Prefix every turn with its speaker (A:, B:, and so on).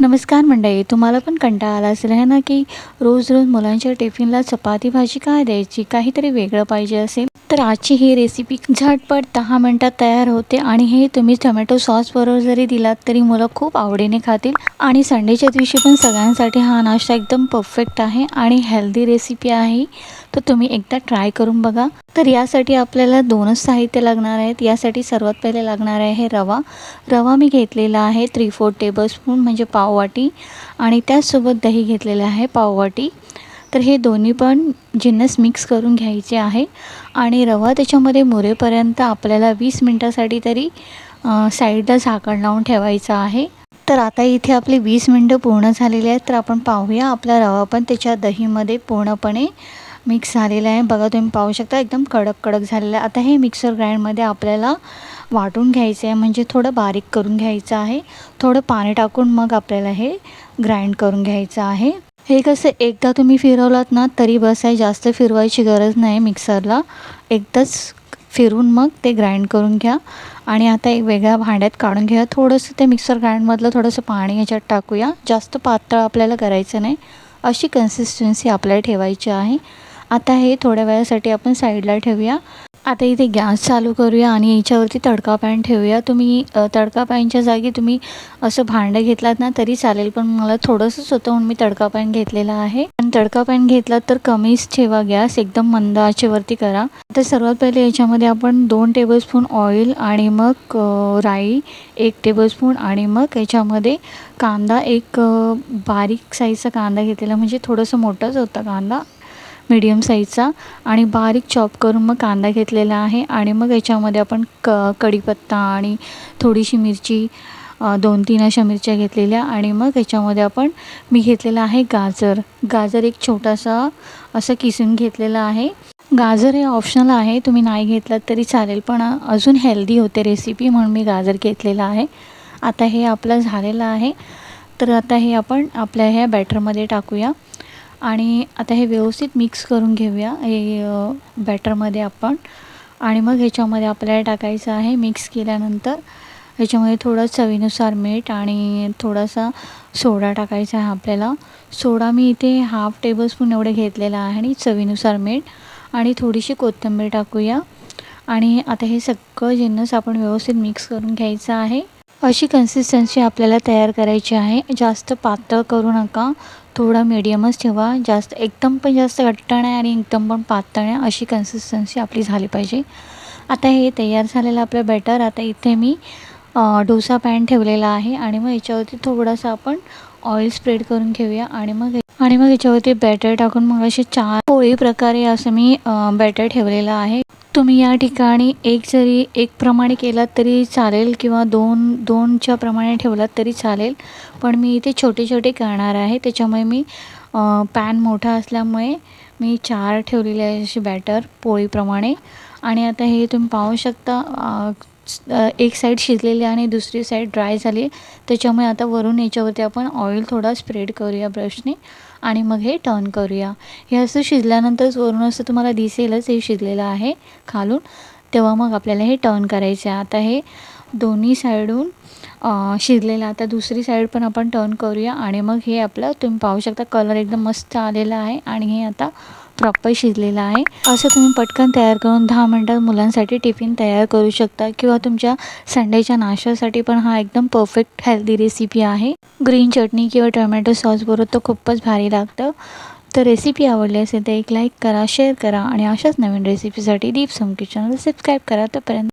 A: नमस्कार मंडळी तुम्हाला पण कंटाळा आला असेल है ना की रोज रोज मुलांच्या टिफिनला चपाती भाजी काय द्यायची? काहीतरी वेगळं पाहिजे असेल. तर आजची ही रेसिपी झटपट दहा मिनटात तयार होते आणि हे तुम्ही टोमॅटो सॉस बरोबर जरी दिलात तरी मुलं खूप आवडीने खातील. आणि संडेच्या दिवशी पण सगळ्यांसाठी हा नाश्ता एकदम परफेक्ट आहे आणि हेल्दी रेसिपी आहे. तर तुम्ही एकदा ट्राय करून बघा. तर यासाठी आपल्याला दोनच साहित्य लागणार आहेत. यासाठी सर्वात पहिले लागणार आहे रवा. रवा मी घेतलेला आहे थ्री फोर टेबलस्पून म्हणजे पाववाटी. आणि त्याचसोबत दही घेतलेलं आहे पाववाटी. तर हे दोन्ही पण जिन्नस मिक्स करून घ्यायचे आहे. आणि रवा त्याच्यामध्ये मुरेपर्यंत आपल्याला वीस मिनटासाठी तरी साईडला झाकण लावून ठेवायचं आहे. तर आता इथे आपली वीस मिनटं पूर्ण झालेली आहेत. तर आपण पाहूया आपला रवा पण त्याच्या दहीमध्ये पूर्णपणे मिक्स झालेला आहे. बघा तुम्ही पाहू शकता एकदम कडक कडक झालेला आहे. आता हे मिक्सर ग्राइंडमध्ये आपल्याला वाटून घ्यायचं आहे. म्हणजे थोडं बारीक करून घ्यायचं आहे. थोडं पाणी टाकून मग आपल्याला हे ग्राइंड करून घ्यायचं आहे. हे कसं एकदा तुम्ही फिरवलात ना तरी बस आहे जास्त फिरवायची गरज नाही मिक्सरला. एकदाच फिरून मग ते ग्राइंड करून घ्या. आणि आता एक वेगळ्या भांड्यात काढून घ्या. थोडंसं ते मिक्सर ग्राइंडमधलं थोडंसं पाणी याच्यात टाकूया. जास्त पातळ आपल्याला करायचं नाही. अशी कन्सिस्टन्सी आपल्याला ठेवायची आहे. आता हे थोड्या वेळासाठी आपण साईडला ठेवूया. आता इथे गॅस चालू करूया आणि याच्यावरती तडका पॅन ठेवूया. तुम्ही तडका पॅनच्या जागी तुम्ही असं भांडं घेतलात ना तरी चालेल पण मला थोडंसंच होतं म्हणून मी तडका पॅन घेतलेला आहे. आणि तडका पॅन घेतला तर कमीच ठेवा गॅस एकदम मंद आचेवरती करा. आता सर्वात पहिले याच्यामध्ये आपण दोन टेबलस्पून ऑइल आणि मग राई एक टेबलस्पून आणि मग याच्यामध्ये कांदा एक बारीक साईजचा कांदा घेतलेला म्हणजे थोडंसं मोठंच होतं कांदा. मीडियम साईजचा आणि बारीक चॉप करून मग कांदा घेतलेला आहे आणि मग याच्यामध्ये आपण क कढीपत्ता आणि थोडीशी मिरची दोन तीन अशा मिरच्या घेतलेल्या आणि मग याच्यामध्ये आपण मी घेतलेलं आहे गाजर. गाजर एक छोटासा असं किसून घेतलेला आहे. गाजर हे ऑप्शनल आहे तुम्ही नाही घेतलात तरी चालेल पण अजून हेल्दी होते रेसिपी म्हणून मी गाजर घेतलेला आहे. आता हे आपलं झालेलं आहे. तर आता हे आपण आपल्या ह्या बॅटरमध्ये टाकूया. आणि आता हे व्यवस्थित मिक्स करून घेऊया. हे बॅटरमध्ये आपण. आणि मग ह्याच्यामध्ये आपल्याला टाकायचं आहे मिक्स केल्यानंतर ह्याच्यामध्ये थोडं चवीनुसार मीठ आणि थोडासा सोडा टाकायचा आहे आपल्याला. सोडा मी इथे हाफ टेबलस्पून एवढे घेतलेला आहे आणि चवीनुसार मीठ आणि थोडीशी कोथिंबीर टाकूया. आणि आता हे सगळं जिन्नस आपण व्यवस्थित मिक्स करून घ्यायचं आहे. अशी कन्सिस्टन्सी आपल्याला तयार करायची आहे. जास्त पातळ करू नका. थोडा मिडियमच ठेवा. जास्त एकदम पण जास्त घट्ट नाही आणि एकदम पण पातळ नाही. अशी कन्सिस्टन्सी आपली झाली पाहिजे. आता हे तयार झालेलं आपलं बॅटर आता इथे मी डोसा पॅन ठेवलेला आहे आणि मग याच्यावरती थोडासा आपण ऑइल स्प्रेड करून घेऊया आणि मग आणि मग याच्यावरती बॅटर टाकून मग असे चार पोळी प्रकारे असं मी बॅटर ठेवलेलं आहे. तुम्ही या ठिकाणी एक जरी एक प्रमाणे केलात तरी चालेल किंवा दोन दोनच्या प्रमाणे ठेवलात तरी चालेल. पण मी इथे छोटे छोटे करणार आहे. त्याच्यामुळे मी पॅन मोठा असल्यामुळे मी चार ठेवलेले आहे असे बॅटर पोळीप्रमाणे. आणि आता हे तुम्ही पाहू शकता एक साईड शिजलेली आणि दुसरी साईड ड्राय झाली. त्याच्यामुळे आता वरून याच्यावरती आपण ऑइल थोडा स्प्रेड करूया ब्रशने आणि मग हे टर्न करूया. हे असं शिजल्यानंतरच वरून असं तुम्हाला दिसेलच हे शिजलेलं आहे खालून. तेव्हा मग आपल्याला हे टर्न करायचं आहे. आता हे दोन्ही साईडून शिजलेलं आता दुसरी साईड पण आपण टर्न करूया आणि मग हे आपलं तुम्ही पाहू शकता कलर एकदम मस्त आलेला आहे आणि हे आता प्रॉपर शिजलेलं आहे. असं तुम्ही पटकन तयार करून दहा मिनटात मुलांसाठी टिफिन तयार करू शकता किंवा तुमच्या संडेच्या नाश्त्यासाठी पण हा एकदम परफेक्ट हेल्दी रेसिपी आहे. ग्रीन चटणी किंवा टोमॅटो सॉसबरोबर तर खूपच भारी लागतं. तर रेसिपी आवडली असेल तर एक लाईक करा शेअर करा आणि अशाच नवीन रेसिपीसाठी दीप सम किचनला सबस्क्राईब करा तोपर्यंत.